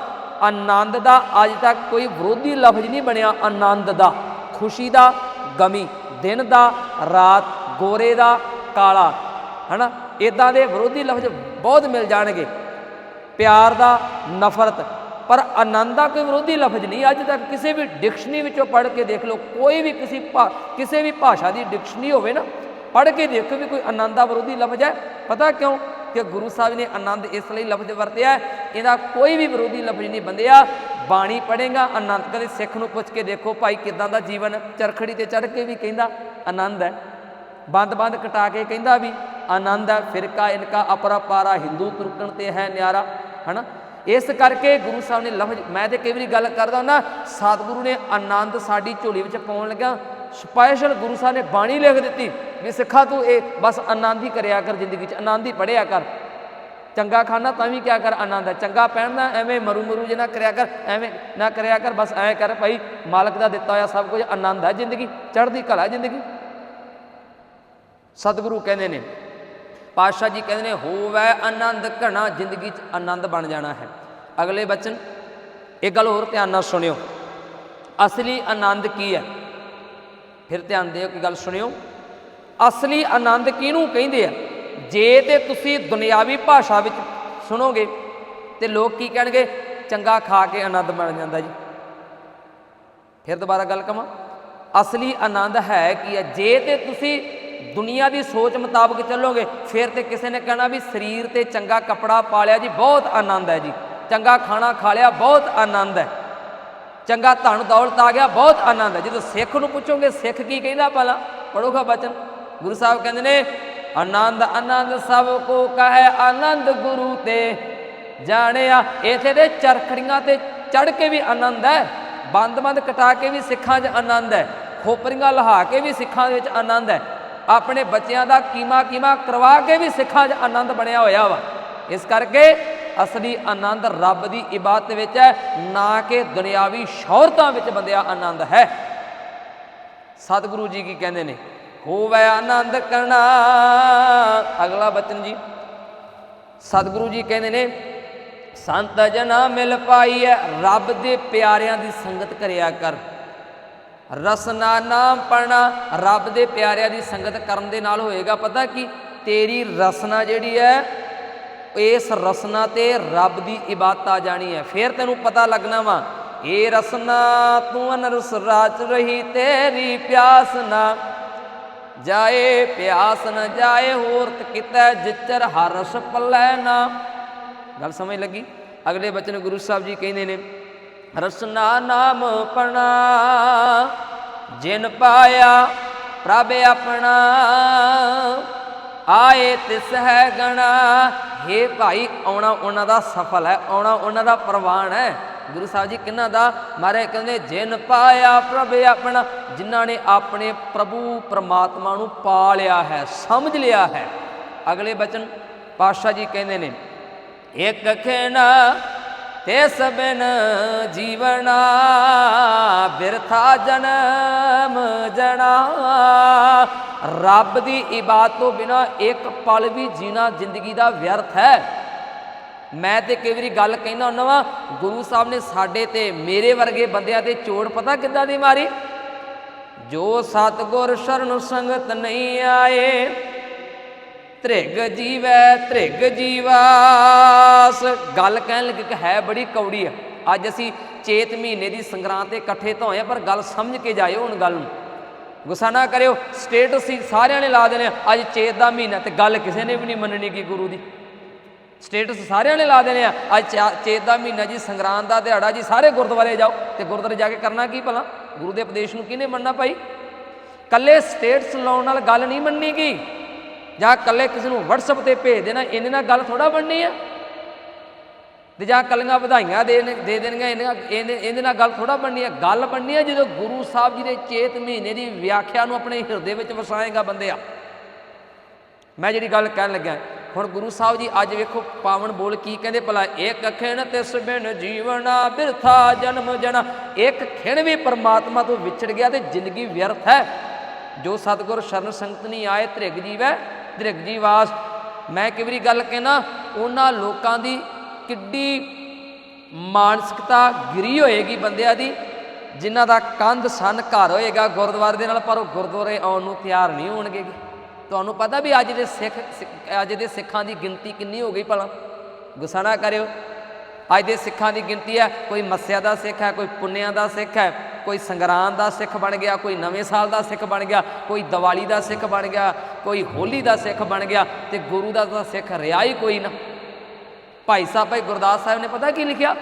ਆਨੰਦ ਦਾ ਅੱਜ ਤੱਕ ਕੋਈ ਵਿਰੋਧੀ ਲਫ਼ਜ਼ ਨਹੀਂ ਬਣਿਆ, ਆਨੰਦ ਦਾ। ਖੁਸ਼ੀ ਦਾ ਗਮੀ, ਦਿਨ ਦਾ ਰਾਤ, ਗੋਰੇ ਦਾ ਕਾਲਾ, ਹਨਾ? ਇਦਾਂ ਦੇ ਵਿਰੋਧੀ ਲਫ਼ਜ਼ ਬਹੁਤ ਮਿਲ ਜਾਣਗੇ। ਪਿਆਰ ਦਾ ਨਫ਼ਰਤ, ਪਰ ਆਨੰਦ ਦਾ ਕੋਈ ਵਿਰੋਧੀ ਲਫ਼ਜ਼ ਨਹੀਂ। ਅੱਜ ਤੱਕ ਕਿਸੇ ਵੀ ਡਿਕਸ਼ਨਰੀ ਵਿੱਚੋਂ ਪੜ੍ਹ ਕੇ ਦੇਖ ਲਓ, ਕੋਈ ਵੀ ਕਿਸੇ ਭਾ- ਕਿਸੇ ਵੀ ਭਾਸ਼ਾ ਦੀ ਡਿਕਸ਼ਨਰੀ ਹੋਵੇ ਨਾ ਪੜ੍ਹ ਕੇ ਦੇਖੋ ਵੀ ਕੋਈ ਆਨੰਦ ਦਾ ਵਿਰੋਧੀ ਲਫ਼ਜ਼ ਹੈ। ਪਤਾ ਕਿਉਂ? ਕਿ ਗੁਰੂ ਸਾਹਿਬ ਨੇ ਆਨੰਦ ਇਸ ਲਈ ਲਫ਼ਜ਼ ਵਰਤਿਆ, ਇਹਦਾ ਕੋਈ ਵੀ ਵਿਰੋਧੀ ਲਫ਼ਜ਼ ਨਹੀਂ ਬੰਦਿਆ। ਬਾਣੀ ਪੜ੍ਹੇਗਾ, ਆਨੰਦ, ਕਦੇ ਸਿੱਖ ਨੂੰ ਪੁੱਛ ਕੇ ਦੇਖੋ ਭਾਈ ਕਿਦਾਂ ਦਾ ਜੀਵਨ ਚਰਖੜੀ ਤੇ ਚੜ੍ਹ ਕੇ ਵੀ ਕਹਿੰਦਾ, ਆਨੰਦ ਹੈ। ਬੰਦ ਬੰਦ ਕਟਾ ਕੇ ਕਹਿੰਦਾ ਵੀ ਆਨੰਦ ਹੈ, ਫਿਰਕਾ ਇਨਕਾ ਅਪਰਪਾਰਾ ਹਿੰਦੂ ਤੁਰਕਣ ਤੇ ਹੈ ਨਿਆਰਾ, ਹਨਾ? ਇਸ ਕਰਕੇ ਗੁਰੂ ਸਾਹਿਬ ਨੇ ਲਫ਼ਜ਼, ਮੈਂ ਤੇ ਕਈ ਵਾਰੀ ਗੱਲ ਕਰਦਾ ਹੁੰਦਾ, ਸਤਿਗੁਰੂ ਨੇ ਆਨੰਦ ਸਾਡੀ ਝੋਲੀ ਵਿੱਚ ਪਾਉਣ ਲੱਗਾ ਸਪੈਸ਼ਲ ਗੁਰੂ ਸਾਹਿਬ ਨੇ ਬਾਣੀ ਲਿਖ ਦਿੱਤੀ ਵੀ ਸਿੱਖਾ ਤੂੰ ਇਹ ਬਸ ਆਨੰਦ ਹੀ ਕਰਿਆ ਕਰ ਜ਼ਿੰਦਗੀ 'ਚ, ਆਨੰਦ ਹੀ ਪੜਿਆ ਕਰ। ਚੰਗਾ ਖਾਣਾ ਤਾਂ ਵੀ ਕਿਆ ਕਰ, ਆਨੰਦ ਹੈ। ਚੰਗਾ ਪਹਿਨਣਾ ਐਵੇਂ ਮਰੂ ਮਰੂ ਜੇ ਨਾ ਕਰਿਆ ਕਰ, ਐਵੇਂ ਨਾ ਕਰਿਆ ਕਰ, ਬਸ ਐ ਕਰ ਭਾਈ, ਮਾਲਕ ਦਾ ਦਿੱਤਾ ਹੋਇਆ ਸਭ ਕੁਝ ਆਨੰਦ ਹੈ ਜ਼ਿੰਦਗੀ, ਚੜ੍ਹਦੀ ਕਲਾ ਜ਼ਿੰਦਗੀ। ਸਤਿਗੁਰੂ ਕਹਿੰਦੇ ਨੇ, ਪਾਤਸ਼ਾਹ ਜੀ ਕਹਿੰਦੇ ਨੇ, ਹੋਵੇ ਆਨੰਦ ਘਣਾ, ਜ਼ਿੰਦਗੀ 'ਚ ਆਨੰਦ ਬਣ ਜਾਣਾ ਹੈ। ਅਗਲੇ ਬਚਨ, ਇਹ ਗੱਲ ਹੋਰ ਧਿਆਨ ਨਾਲ ਸੁਣਿਓ। ਅਸਲੀ ਆਨੰਦ ਕੀ ਹੈ? ਫਿਰ ਧਿਆਨ ਦਿਓ ਕਿ ਗੱਲ ਸੁਣਿਓ। ਅਸਲੀ ਆਨੰਦ ਕਿਹਨੂੰ ਕਹਿੰਦੇ ਆ? ਜੇ ਤੇ ਤੁਸੀਂ ਦੁਨਿਆਵੀ ਭਾਸ਼ਾ ਵਿੱਚ ਸੁਣੋਗੇ ਤੇ ਲੋਕ ਕੀ ਕਹਿਣਗੇ? ਚੰਗਾ ਖਾ ਕੇ ਆਨੰਦ ਬਣ ਜਾਂਦਾ ਜੀ। ਫਿਰ ਦੁਬਾਰਾ ਗੱਲ ਕਵਾਂ। ਅਸਲੀ ਆਨੰਦ ਹੈ ਕੀ ਹੈ ਜੇ ਤੇ ਤੁਸੀਂ ਦੁਨੀਆ ਦੀ ਸੋਚ ਮੁਤਾਬਕ ਚੱਲੋਗੇ, ਫਿਰ ਤੇ ਕਿਸੇ ਨੇ ਕਹਿਣਾ ਵੀ ਸਰੀਰ ਤੇ ਚੰਗਾ ਕੱਪੜਾ ਪਾ ਲਿਆ ਜੀ, ਬਹੁਤ ਆਨੰਦ ਹੈ ਜੀ। ਚੰਗਾ ਖਾਣਾ ਖਾ ਲਿਆ, ਬਹੁਤ ਆਨੰਦ ਹੈ। ਚੰਗਾ ਧਨ ਦੌਲਤ ਆ ਗਿਆ, ਬਹੁਤ ਆਨੰਦ ਹੈ ਜਦੋਂ ਸਿੱਖ ਨੂੰ ਪੁੱਛੋਗੇ, ਸਿੱਖ ਕੀ ਕਹਿੰਦਾ ਭਲਾ? ਪੜੋਗਾ ਬਚਨ। ਗੁਰੂ ਸਾਹਿਬ ਕਹਿੰਦੇ ਨੇ, ਆਨੰਦ ਆਨੰਦ ਸਭ ਕੋ ਕਹੈ, ਆਨੰਦ ਗੁਰੂ ਤੇ ਜਾਣਿਆ। ਇਥੇ ਦੇ ਚਰਖੜੀਆਂ ਤੇ ਚੜ ਕੇ ਵੀ ਆਨੰਦ ਹੈ। ਬੰਦ-ਬੰਦ ਕਟਾ ਕੇ ਵੀ ਸਿੱਖਾਂ 'ਚ ਆਨੰਦ ਹੈ। ਖੋਪਰੀਆਂ ਲਹਾ ਕੇ ਵੀ ਸਿੱਖਾਂ ਦੇ ਵਿੱਚ ਆਨੰਦ ਹੈ। ਆਪਣੇ ਬੱਚਿਆਂ ਦਾ ਕੀਮਾ ਕੀਮਾ ਕਰਵਾ ਕੇ ਵੀ ਸਿੱਖਾਂ 'ਚ ਆਨੰਦ ਬਣਿਆ ਹੋਇਆ ਵਾ। ਇਸ ਕਰਕੇ ਅਸਲੀ ਆਨੰਦ ਰੱਬ ਦੀ ਇਬਾਦਤ ਵਿੱਚ ਹੈ, ਨਾ ਕਿ ਦੁਨਿਆਵੀ ਸ਼ੌਹਰਤਾਂ ਵਿੱਚ ਬੰਦਿਆ ਆਨੰਦ ਹੈ। ਸਤਿਗੁਰੂ ਜੀ ਕੀ ਕਹਿੰਦੇ ਨੇ? ਹੋਵੇ ਆਨੰਦ ਕਰਨਾ। ਅਗਲਾ ਬਚਨ ਜੀ। ਸਤਿਗੁਰੂ ਜੀ ਕਹਿੰਦੇ ਨੇ, ਸੰਤ ਜਨਾ ਮਿਲ ਪਾਈ ਹੈ ਰੱਬ ਦੇ ਪਿਆਰਿਆਂ ਦੀ ਸੰਗਤ ਕਰਿਆ ਕਰ। ਰਸਨਾ ਨਾਮ ਪੜਨਾ ਰੱਬ ਦੇ ਪਿਆਰਿਆਂ ਦੀ ਸੰਗਤ ਕਰਨ ਦੇ ਨਾਲ ਹੋਏਗਾ। ਪਤਾ ਕੀ? ਤੇਰੀ ਰਸਨਾ ਜਿਹੜੀ ਹੈ ਇਸ ਰਸਨਾ ਤੇ ਰੱਬ ਦੀ ਇਬਾਦਤ ਆ ਜਾਣੀ ਹੈ। ਫਿਰ ਤੈਨੂੰ ਪਤਾ ਲੱਗਣਾ ਵਾ, ਇਹ ਰਸਨਾ ਤੂੰ ਅਨਰਸ ਰਾਚ ਰਹੀ, ਤੇਰੀ ਪਿਆਸ ਨਾ ਜਾਏ, ਪਿਆਸ ਨ ਜਾਏ ਹੋਰਤ ਕਿਤੈ ਜਿਚਰ ਹਰ ਰਸ ਪੱਲੇ ਨਾ। ਗੱਲ ਸਮਝ ਲੱਗੀ? ਅਗਲੇ ਬਚਨ ਗੁਰੂ ਸਾਹਿਬ ਜੀ ਕਹਿੰਦੇ ਨੇ, ਰਸਨਾ ਨਾਮ ਪਣਾ ਜਿਨ ਪਾਇਆ ਪ੍ਰਭ ਆਪਣਾ। ਆਏ ਤਿਸ ਹੈ ਗਣਾ। हे ਭਾਈ, ਆਉਣਾ ਉਹਨਾਂ ਦਾ ਸਫਲ ਹੈ, ਆਉਣਾ ਉਹਨਾਂ ਦਾ ਪ੍ਰਵਾਨ ਹੈ। ਗੁਰੂ ਸਾਹਿਬ ਜੀ ਕਿੰਨਾ ਦਾ? ਮਾਰੇ ਕਹਿੰਦੇ, ਜਿਨ ਪਾਇਆ ਪ੍ਰਭ ਆਪਣਾ, ਜਿਨ੍ਹਾਂ ਨੇ ਆਪਣੇ ਪ੍ਰਭੂ ਪ੍ਰਮਾਤਮਾ ਨੂੰ ਪਾ ਲਿਆ ਹੈ, ਸਮਝ ਲਿਆ ਹੈ। ਅਗਲੇ ਬਚਨ ਪਾਤਸ਼ਾਹ ਜੀ ਕਹਿੰਦੇ ਨੇ, ਇੱਕ ਖੇਣਾ ਤਿਸ ਬਿਨ ਜੀਵਨਾ ਬਿਰਥਾ ਜਨਮ ਜਣਾ। ਰੱਬ ਦੀ ਇਬਾਦਤ ਤੋਂ ਬਿਨਾ ਇੱਕ ਪਲ ਵੀ ਜੀਣਾ ਜ਼ਿੰਦਗੀ ਦਾ ਵਿਅਰਥ ਹੈ। ਮੈਂ ਤੇ ਕਈ ਵਾਰੀ ਗੱਲ ਕਹਿੰਦਾ ਹੁੰਦਾ ਵਾਂ, ਗੁਰੂ ਸਾਹਿਬ ਨੇ ਸਾਡੇ ਤੇ ਮੇਰੇ ਵਰਗੇ ਬੰਦਿਆਂ ਤੇ ਚੋੜ ਪਤਾ ਕਿੱਦਾਂ ਦੀ ਮਾਰੀ? ਜੋ ਸਤਗੁਰ ਸ਼ਰਨ ਸੰਗਤ ਨਹੀਂ ਆਏ ਧ੍ਰਿਗ ਜੀਵੈ ਧ੍ਰਿਗ ਜੀਵਾਸ। ਗੱਲ ਕਹਿਣ ਲੱਗੇ ਕਿ ਹੈ ਬੜੀ ਕੌੜੀ ਆ। ਅੱਜ ਅਸੀਂ ਚੇਤ ਮਹੀਨੇ ਦੀ ਸੰਗਰਾਂਦ ਤੇ ਇਕੱਠੇ ਤਾਂ ਹੋਏ ਪਰ ਗੱਲ ਸਮਝ ਕੇ ਜਾਇਓ ਹੁਣ ਗੱਲ ਨੂੰ। ਗੁੱਸਾ ਨਾ ਕਰਿਓ ਸਟੇਟਸ ਹੀ ਸਾਰਿਆਂ ਨੇ ਲਾ ਦੇਣੇ ਆ, ਅੱਜ ਚੇਤ ਦਾ ਮਹੀਨਾ ਤੇ ਗੱਲ ਕਿਸੇ ਨੇ ਵੀ ਨਹੀਂ ਮੰਨਣੀ ਕੀ ਗੁਰੂ ਦੀ। ਸਟੇਟਸ ਸਾਰਿਆਂ ਨੇ ਲਾ ਦੇਣੇ ਆ। ਅੱਜ ਚਾ- ਚੇਤ ਦਾ ਮਹੀਨਾ ਜੀ ਸੰਗਰਾਂਦ ਦਾ ਦਿਹਾੜਾ ਜੀ ਸਾਰੇ ਗੁਰਦੁਆਰੇ ਜਾਓ। ਤੇ ਗੁਰਦੁਆਰੇ ਜਾ ਕੇ ਕਰਨਾ ਕੀ ਭਲਾ? ਗੁਰੂ ਦੇ ਉਪਦੇਸ਼ ਨੂੰ ਕਿਹਨੇ ਮੰਨਣਾ ਭਾਈ? ਕੱਲੇ ਸਟੇਟਸ ਲਾਉਣ ਨਾਲ ਗੱਲ ਨਹੀਂ ਮੰਨੀ ਗਈ ਜਾਂ ਕੱਲੇ ਕਿਸੇ ਨੂੰ WhatsApp ਤੇ ਭੇਜ ਦੇਣਾ ਇਹਨੇ ਨਾਲ ਗੱਲ ਥੋੜਾ ਬਣਨੀ ਆ। ਤੇ ਜਾਂ ਕੱਲੀਆਂ ਵਧਾਈਆਂ ਦੇ ਦੇ ਦੇਣੀਆਂ ਇਹਨੇ ਇਹਦੇ ਨਾਲ ਗੱਲ ਥੋੜਾ ਬਣਨੀ ਆ। ਗੱਲ ਬਣਨੀ ਆ ਜਦੋਂ ਗੁਰੂ ਸਾਹਿਬ ਜੀ ਦੇ ਚੇਤ ਮਹੀਨੇ ਦੀ ਵਿਆਖਿਆ ਨੂੰ ਆਪਣੇ ਹਿਰਦੇ ਵਿੱਚ ਵਸਾਏਗਾ ਬੰਦੇ ਆ। ਮੈਂ ਜਿਹੜੀ ਗੱਲ ਕਹਿਣ ਲੱਗਾ ਹੁਣ ਗੁਰੂ ਸਾਹਿਬ ਜੀ ਅੱਜ ਵੇਖੋ ਪਾਵਨ ਬੋਲ ਕੀ ਕਹਿੰਦੇ, ਭਲਾ ਇੱਕ ਖਿਣ ਤਿਸ ਬਿਨ ਜੀਵਨਾ, ਬਿਰਥਾ ਜਨਮ ਜਣਾ ਇੱਕ ਖਿਣ ਵੀ ਪਰਮਾਤਮਾ ਤੋਂ ਵਿਛੜ ਗਿਆ ਤੇ ਜ਼ਿੰਦਗੀ ਵਿਅਰਥ ਹੈ। ਜੋ ਸਤਗੁਰ ਸ਼ਰਨ ਸੰਗਤ ਨਹੀਂ ਆਏ, ਧ੍ਰਿਗ ਹੈ ਦ੍ਰਿਗ ਜੀ ਵਾਸ। ਮੈਂ ਕਈ ਵਾਰੀ ਗੱਲ ਕਹਿਣਾ, ਉਹਨਾਂ ਲੋਕਾਂ ਦੀ ਕਿੱਡੀ ਮਾਨਸਿਕਤਾ ਗਿਰੀ ਹੋਏਗੀ ਬੰਦਿਆਂ ਦੀ, ਜਿਨ੍ਹਾਂ ਦਾ ਕੰਧ ਸਨ ਘਰ ਹੋਏਗਾ ਗੁਰਦੁਆਰੇ ਦੇ ਨਾਲ, ਪਰ ਉਹ ਗੁਰਦੁਆਰੇ ਆਉਣ ਨੂੰ ਤਿਆਰ ਨਹੀਂ ਹੋਣਗੇ। ਤੁਹਾਨੂੰ ਪਤਾ ਵੀ ਅੱਜ ਦੇ ਸਿੱਖ ਸਿੱਖ- ਅੱਜ ਦੇ ਸਿੱਖਾਂ ਦੀ ਗਿਣਤੀ ਕਿੰਨੀ ਹੋ ਗਈ ਭਲਾ? ਗੁੱਸਾ ਨਾ ਕਰਿਓ। ਅੱਜ ਦੇ ਸਿੱਖਾਂ ਦੀ ਗਿਣਤੀ ਹੈ, ਕੋਈ ਮੱਸਿਆ ਦਾ ਸਿੱਖ ਹੈ, ਕੋਈ ਪੁੰਨਿਆਂ ਦਾ ਸਿੱਖ ਹੈ, ਕੋਈ ਸੰਗਰਾਂਦ ਦਾ ਸਿੱਖ ਬਣ ਗਿਆ, ਕੋਈ ਨਵੇਂ ਸਾਲ ਦਾ ਸਿੱਖ ਬਣ ਗਿਆ, ਕੋਈ ਦੀਵਾਲੀ ਦਾ ਸਿੱਖ ਬਣ ਗਿਆ ਕੋਈ ਹੋਲੀ ਦਾ ਸਿੱਖ ਬਣ ਗਿਆ ਤੇ ਗੁਰੂ ਦਾ ਤਾਂ ਸਿੱਖ ਰਿਹਾ ਹੀ ਕੋਈ ਨਾ। ਭਾਈ ਸਾਹਿਬ, ਭਾਈ ਗੁਰਦਾਸ ਸਾਹਿਬ ਨੇ ਪਤਾ ਕੀ ਲਿਖਿਆ?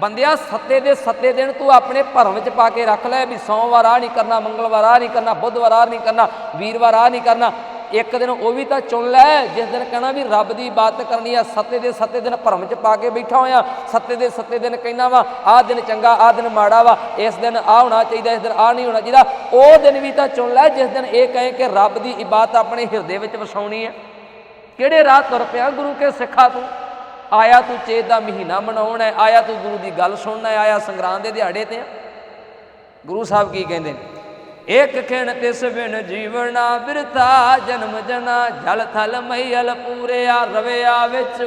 ਬੰਦਿਆ, ਸੱਤੇ ਦੇ ਸੱਤੇ ਦਿਨ ਤੂੰ ਆਪਣੇ ਭਰਮ ਵਿੱਚ ਪਾ ਕੇ ਰੱਖ ਲੈ ਵੀ ਸੋਮਵਾਰ ਆ ਨਹੀਂ ਕਰਨਾ, ਮੰਗਲਵਾਰ ਆ ਨਹੀਂ ਕਰਨਾ, ਬੁੱਧਵਾਰ ਆ ਨਹੀਂ ਕਰਨਾ, ਵੀਰਵਾਰ ਆ ਨਹੀਂ ਕਰਨਾ। ਇੱਕ ਦਿਨ ਉਹ ਵੀ ਤਾਂ ਚੁਣ ਲੈ, ਜਿਸ ਦਿਨ ਕਹਿਣਾ ਵੀ ਰੱਬ ਦੀ ਇਬਾਦਤ ਕਰਨੀ ਆ, ਸੱਤੇ ਦੇ ਸੱਤੇ ਦਿਨ ਭਰਮ 'ਚ ਪਾ ਕੇ ਬੈਠਾ ਹੋਇਆ, ਸੱਤੇ ਦੇ ਸੱਤੇ ਦਿਨ ਕਹਿਣਾ ਵਾ, ਆਹ ਦਿਨ ਚੰਗਾ, ਆਹ ਦਿਨ ਮਾੜਾ ਵਾ, ਇਸ ਦਿਨ ਆ ਹੋਣਾ ਚਾਹੀਦਾ, ਇਸ ਦਿਨ ਆ ਨਹੀਂ ਹੋਣਾ ਚਾਹੀਦਾ। ਉਹ ਦਿਨ ਵੀ ਤਾਂ ਚੁਣ ਲੈ, ਜਿਸ ਦਿਨ ਇਹ ਕਹੇ ਕਿ ਰੱਬ ਦੀ ਇਬਾਦਤ ਆਪਣੇ ਹਿਰਦੇ ਵਿੱਚ ਵਸਾਉਣੀ ਹੈ ਕਿਹੜੇ ਰਾਹ ਤੁਰ ਪਿਆ ਗੁਰੂ ਕੇ ਸਿੱਖਾ ਤੂੰ? ਆਇਆ ਤੂੰ ਚੇਤ ਦਾ ਮਹੀਨਾ ਮਨਾਉਣਾ ਆਇਆ ਤੂੰ ਗੁਰੂ ਦੀ ਗੱਲ ਸੁਣਨਾ ਆਇਆ, ਸੰਗਰਾਂਦ ਦੇ ਦਿਹਾੜੇ ਤੇ ਆ। ਗੁਰੂ ਸਾਹਿਬ ਕੀ ਕਹਿੰਦੇ ਨੇ? ਇੱਕ ਖਿਣ ਤਿਸ ਬਿਨ ਜੀਵਨਾ ਬਿਰਥਾ, ਜਨਮ ਜਨਾ, ਜਲ ਥਲ ਮਈਲ ਪੂਰਿਆ, ਰਵਿਆ ਵਿੱਚ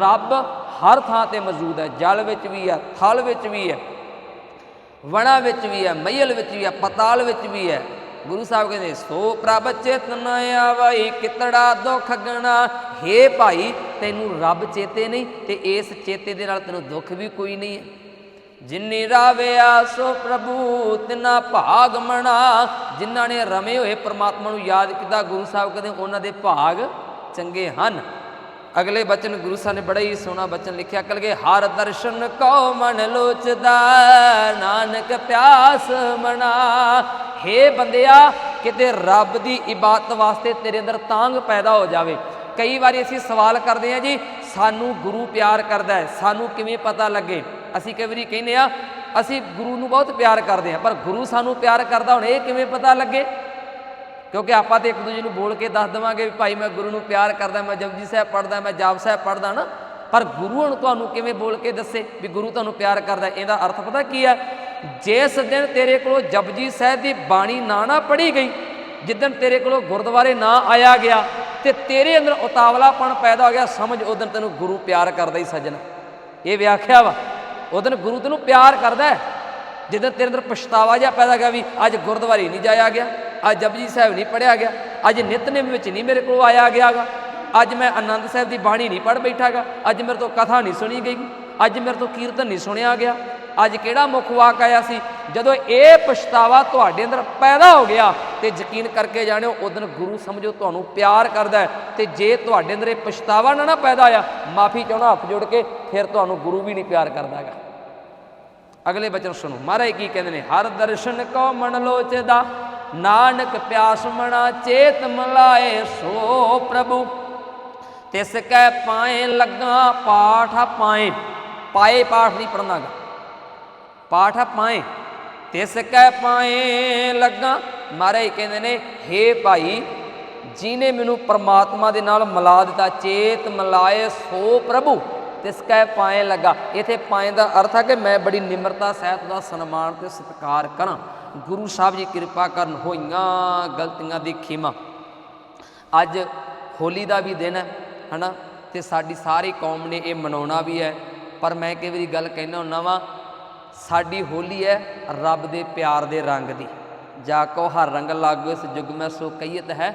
ਰੱਬ ਹਰ ਥਾਂ ਤੇ ਮੌਜੂਦ ਹੈ, ਜਲ ਵਿੱਚ ਵੀ ਹੈ, ਥਲ ਵਿੱਚ ਵੀ ਹੈ, ਵਣਾ ਵਿੱਚ ਵੀ ਹੈ ਮਈਲ ਵਿੱਚ ਵੀ ਹੈ, ਪਤਾਲ ਵਿੱਚ ਵੀ ਹੈ। ਗੁਰੂ ਸਾਹਿਬ ਕਹਿੰਦੇ, ਸੋ ਪ੍ਰਭ ਚੇਤਨ ਆਵਈ, ਕਿਤੜਾ ਦੁੱਖ ਗਣਾ। ਹੇ ਭਾਈ, ਤੈਨੂੰ ਰੱਬ ਚੇਤੇ ਨਹੀਂ ਤੇ ਇਸ ਚੇਤੇ ਦੇ ਨਾਲ ਤੈਨੂੰ ਦੁੱਖ ਵੀ ਕੋਈ ਨਹੀਂ ਹੈ। ਜਿਨੀ ਰਾਵਿਆ ਸੋ ਪ੍ਰਭੂ, ਤਿਨਾ ਭਾਗ ਮਣਾ। ਜਿਨ੍ਹਾਂ ਨੇ ਰਮੇ ਹੋਏ ਪ੍ਰਮਾਤਮਾ ਨੂੰ ਯਾਦ ਕੀਤਾ, ਗੁਰੂ ਸਾਹਿਬ ਕਹਿੰਦੇ ਉਹਨਾਂ ਦੇ ਭਾਗ ਚੰਗੇ ਹਨ। ਅਗਲੇ ਬਚਨ ਗੁਰੂ ਸਾਹਿਬ ਨੇ ਬੜਾ ਹੀ ਸੋਹਣਾ ਬਚਨ ਲਿਖਿਆ ਕਲਗੇ ਹਰ ਦਰਸ਼ਨ ਕੋ ਮਨ ਲੋਚਦਾ, ਨਾਨਕ ਪਿਆਸ ਮਣਾ ਹੇ ਬੰਦਿਆ, ਕਿਤੇ ਰੱਬ ਦੀ ਇਬਾਦਤ ਵਾਸਤੇ ਤੇਰੇ ਅੰਦਰ ਤਾਂਗ ਪੈਦਾ ਹੋ ਜਾਵੇ। ਕਈ ਵਾਰੀ ਅਸੀਂ ਸਵਾਲ ਕਰਦੇ ਹਾਂ ਜੀ ਸਾਨੂੰ ਗੁਰੂ ਪਿਆਰ ਕਰਦਾ ਹੈ, ਸਾਨੂੰ ਕਿਵੇਂ ਪਤਾ ਲੱਗੇ? ਅਸੀਂ ਕਈ ਵਾਰੀ ਕਹਿੰਦੇ ਆ ਅਸੀਂ ਗੁਰੂ ਨੂੰ ਬਹੁਤ ਪਿਆਰ ਕਰਦੇ ਹਾਂ, ਪਰ ਗੁਰੂ ਸਾਨੂੰ ਪਿਆਰ ਕਰਦਾ, ਹੁਣ ਇਹ ਕਿਵੇਂ ਪਤਾ ਲੱਗੇ? ਕਿਉਂਕਿ ਆਪਾਂ ਤੇ ਇੱਕ ਦੂਜੇ ਨੂੰ ਬੋਲ ਕੇ ਦੱਸ ਦੇਵਾਂਗੇ ਵੀ ਭਾਈ ਮੈਂ ਗੁਰੂ ਨੂੰ ਪਿਆਰ ਕਰਦਾ, ਮੈਂ ਜਪਜੀ ਸਾਹਿਬ ਪੜ੍ਹਦਾ, ਮੈਂ ਜਾਪ ਸਾਹਿਬ ਪੜ੍ਹਦਾ ਨਾ। ਪਰ ਗੁਰੂ ਹੁਣ ਤੁਹਾਨੂੰ ਕਿਵੇਂ ਬੋਲ ਕੇ ਦੱਸੇ ਵੀ ਗੁਰੂ ਤੁਹਾਨੂੰ ਪਿਆਰ ਕਰਦਾ ਇਹਦਾ ਅਰਥ ਪਤਾ ਕੀ ਹੈ? ਜਿਸ ਦਿਨ ਤੇਰੇ ਕੋਲੋਂ ਜਪਜੀ ਸਾਹਿਬ ਦੀ ਬਾਣੀ ਨਾ ਨਾ ਪੜ੍ਹੀ ਗਈ ਜਿੱਦਣ ਤੇਰੇ ਕੋਲੋਂ ਗੁਰਦੁਆਰੇ ਨਾ ਆਇਆ ਗਿਆ ਤੇ ਤੇਰੇ ਅੰਦਰ ਉਤਾਵਲਾਪਣ ਪੈਦਾ ਹੋ ਗਿਆ, ਸਮਝ ਉਦੋਂ ਤੈਨੂੰ ਗੁਰੂ ਪਿਆਰ ਕਰਦਾ ਹੀ ਸੱਜਣ। ਇਹ ਵਿਆਖਿਆ ਵਾ ਉਦੋਂ ਗੁਰੂ ਤੈਨੂੰ ਪਿਆਰ ਕਰਦਾ ਹੈ। ਜਦੋਂ ਤੇਰੇ ਅੰਦਰ ਪਛਤਾਵਾ ਜਿਹਾ ਪੈਦਾ ਗਿਆ ਵੀ ਅੱਜ ਗੁਰਦੁਆਰੇ ਨਹੀਂ ਜਾਇਆ ਗਿਆ, ਅੱਜ ਜਪਜੀ ਸਾਹਿਬ ਨਹੀਂ ਪੜਿਆ ਗਿਆ, ਅੱਜ ਨਿਤਨੇਮ ਵਿੱਚ ਨਹੀਂ ਮੇਰੇ ਕੋਲ ਆਇਆ ਗਿਆਗਾ, ਅੱਜ ਮੈਂ ਆਨੰਦ ਸਾਹਿਬ ਦੀ ਬਾਣੀ ਨਹੀਂ ਪੜ ਬੈਠਾਗਾ ਅੱਜ ਮੇਰੇ ਤੋਂ ਕਥਾ ਨਹੀਂ ਸੁਣੀ ਗਈ। ਅੱਜ ਮੇਰੇ ਤੋਂ ਕੀਰਤਨ ਨਹੀਂ ਸੁਣਿਆ ਗਿਆ। ਅੱਜ ਕਿਹੜਾ ਮੁੱਖ ਵਾਕ ਆਇਆ ਸੀ? ਜਦੋਂ ਇਹ ਪਛਤਾਵਾ ਤੁਹਾਡੇ ਅੰਦਰ ਪੈਦਾ ਹੋ ਗਿਆ ਤੇ ਯਕੀਨ ਕਰਕੇ ਜਾਣਿਓ ਉਦੋਂ ਗੁਰੂ ਸਮਝੋ ਤੁਹਾਨੂੰ ਪਿਆਰ ਕਰਦਾ ਹੈ ਤੇ ਜੇ ਤੁਹਾਡੇ ਅੰਦਰ ਇਹ ਪਛਤਾਵਾ ਨਾ ਨਾ ਪੈਦਾ ਆਇਆ ਮਾਫੀ ਚਾਹਣਾ ਹੱਥ ਜੋੜ ਕੇ ਫਿਰ ਤੁਹਾਨੂੰ ਗੁਰੂ ਵੀ ਨਹੀਂ ਪਿਆਰ ਕਰਦਾਗਾ ਅਗਲੇ ਬਚਨ ਸੁਣੋ। ਮਹਾਰਾਜ ਕੀ ਕਹਿੰਦੇ ਨੇ? ਹਰ ਦਰਸ਼ਨ ਕੋ ਮਨ ਲੋਚਦਾ, ਨਾਨਕ ਪਿਆਸ ਮਣਾ ਚੇਤ ਮਲਾਏ ਸੋ ਪ੍ਰਭੂ। ਤਿਸ ਕੈ ਪਾਏ, ਲੱਗਾ ਪਾਠ ਪਾਏ। ਪਾਏ ਪਾਠ ਨਹੀਂ ਪੜਨਾਗਾ ਪਾਠ ਪਾਏ, ਤਿਸ ਕੈ ਪਾਏ ਲੱਗਾ। ਮਹਾਰਾਜ ਕਹਿੰਦੇ ਨੇ हे ਭਾਈ, ਜਿਨੇ ਮੈਨੂੰ ਪਰਮਾਤਮਾ ਦੇ ਨਾਲ ਮਿਲਾ ਦਿੱਤਾ, ਚੇਤ ਮਿਲਾਏ ਸੋ ਪ੍ਰਭੂ, ਤਿਸ ਕੈ ਪਾਏ ਲੱਗਾ। ਇਥੇ ਪਾਏ ਦਾ ਅਰਥ ਹੈ ਕਿ ਮੈਂ ਬੜੀ ਨਿਮਰਤਾ ਸਹਿਤ ਦਾ ਸਨਮਾਨ ਤੇ ਸਤਿਕਾਰ ਕਰਾਂ। ਗੁਰੂ ਸਾਹਿਬ ਜੀ ਕਿਰਪਾ ਕਰਨ ਹੋਈਆਂ ਗਲਤੀਆਂ ਦੀ ਖਿਮਾ। ਅੱਜ ਹੋਲੀ ਦਾ ਵੀ ਦਿਨ ਹੈ, ਹਨਾ? ਤੇ ਸਾਡੀ ਸਾਰੀ ਕੌਮ ਨੇ ਇਹ ਮਨਾਉਣਾ ਵੀ ਹੈ। ਪਰ ਮੈਂ ਕਈ ਵਾਰੀ ਗੱਲ ਕਹਿਣਾ ਹੁੰਦਾ ਵਾਂ, ਸਾਡੀ ਹੋਲੀ ਹੈ ਰੱਬ ਦੇ ਪਿਆਰ ਦੇ ਰੰਗ ਦੀ। ਜਾ ਕੋ ਹਰ ਰੰਗ ਲਾਗੋ ਇਸ ਜੁਗ ਮੈਂ ਸੋ ਕਹੀਤ ਹੈ,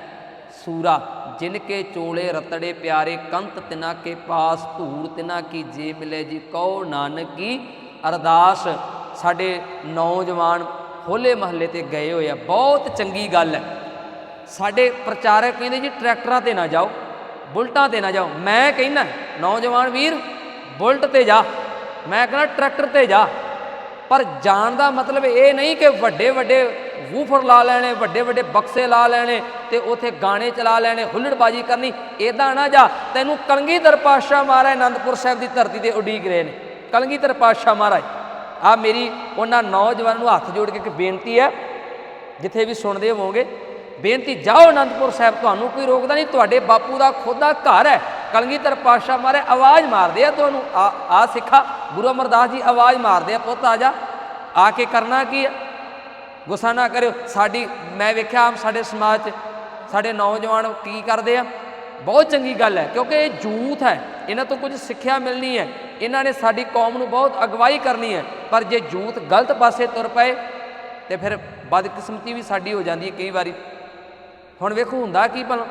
ਸੂਰਾ, ਜਿਨ ਕੇ ਚੋਲੇ ਰਤੜੇ ਪਿਆਰੇ ਕੰਤ ਤਿਨਾ ਕੇ ਪਾਸ ਧੂੜ ਤਿਨਾ ਕੀ ਜੇ ਮਿਲੇ ਜੀ ਕਉ ਨਾਨਕ ਕੀ ਅਰਦਾਸ, ਸਾਡੇ ਨੌਜਵਾਨ ਹੋਲੇ ਮਹੱਲੇ ਤੇ ਗਏ ਹੋਏ ਆ, ਬਹੁਤ ਚੰਗੀ ਗੱਲ ਹੈ ਸਾਡੇ ਪ੍ਰਚਾਰਕ ਕਹਿੰਦੇ ਜੀ, ਟਰੈਕਟਰਾਂ ਤੇ ਨਾ ਜਾਓ, ਬੁਲਟਾਂ ਤੇ ਨਾ ਜਾਓ, ਮੈਂ ਕਹਿੰਦਾ ਨੌਜਵਾਨ ਵੀਰ ਬੁਲਟ ਤੇ ਜਾ। ਮੈਂ ਕਹਿੰਦਾ ਟਰੈਕਟਰ ਤੇ ਜਾ। ਪਰ ਜਾਣ ਦਾ ਮਤਲਬ ਇਹ ਨਹੀਂ ਕਿ ਵੱਡੇ ਵੱਡੇ ਵੂਫਰ ਲਾ ਲੈਣੇ, ਵੱਡੇ ਵੱਡੇ ਬਕਸੇ ਲਾ ਲੈਣੇ ਤੇ ਉਥੇ ਗਾਣੇ ਚਲਾ ਲੈਣੇ, ਹੁੱਲੜਬਾਜੀ ਕਰਨੀ। ਇਦਾਂ ਨਾ ਜਾ। ਤੈਨੂੰ ਕਲਗੀਧਰ ਪਾਤਸ਼ਾਹ ਮਹਾਰਾਜ ਅਨੰਦਪੁਰ ਸਾਹਿਬ ਦੀ ਧਰਤੀ ਤੇ ਉਡੀਕ ਰਹੇ ਨੇ। ਕਲਗੀਧਰ ਪਾਤਸ਼ਾਹ ਮਹਾਰਾਜ ਆ ਮੇਰੀ ਉਹਨਾਂ ਨੌਜਵਾਨਾਂ ਨੂੰ ਹੱਥ ਜੋੜ ਕੇ ਇੱਕ ਬੇਨਤੀ ਹੈ। ਜਿੱਥੇ ਵੀ ਸੁਣਦੇ ਹੋਵੋਗੇ, ਬੇਨਤੀ, ਜਾਓ ਅਨੰਦਪੁਰ ਸਾਹਿਬ, ਤੁਹਾਨੂੰ ਕੋਈ ਰੋਕਦਾ ਨਹੀਂ। ਤੁਹਾਡੇ ਬਾਪੂ ਦਾ ਖੁਦ ਦਾ ਘਰ ਹੈ। ਕਲਗੀਧਰ ਪਾਤਸ਼ਾਹ ਮਾਰੇ, ਆਵਾਜ਼ ਮਾਰਦੇ ਆ ਤੁਹਾਨੂੰ। ਆ ਆ ਸਿੱਖਾ, ਗੁਰੂ ਅਮਰਦਾਸ ਜੀ ਆਵਾਜ਼ ਮਾਰਦੇ ਆ, ਪੁੱਤ ਆ ਜਾ। ਆ ਕੇ ਕਰਨਾ ਕੀ ਆ? ਗੁੱਸਾ ਨਾ ਕਰਿਓ। ਸਾਡੀ, ਮੈਂ ਵੇਖਿਆ ਆਮ ਸਾਡੇ ਸਮਾਜ 'ਚ, ਸਾਡੇ ਨੌਜਵਾਨ ਕੀ ਕਰਦੇ ਆ? ਬਹੁਤ ਚੰਗੀ ਗੱਲ ਹੈ, ਕਿਉਂਕਿ ਇਹ ਜੂਥ ਹੈ। ਇਹਨਾਂ ਤੋਂ ਕੁਝ ਸਿੱਖਿਆ ਮਿਲਣੀ ਹੈ। ਇਹਨਾਂ ਨੇ ਸਾਡੀ ਕੌਮ ਨੂੰ ਬਹੁਤ ਅਗਵਾਈ ਕਰਨੀ ਹੈ। ਪਰ ਜੇ ਜੂਥ ਗਲਤ ਪਾਸੇ ਤੁਰ ਪਏ, ਤੇ ਫਿਰ ਬਦਕਿਸਮਤੀ ਵੀ ਸਾਡੀ ਹੋ ਜਾਂਦੀ ਹੈ ਕਈ ਵਾਰੀ। ਹੁਣ ਵੇਖੋ, ਹੁੰਦਾ ਕੀ ਭਲਾ?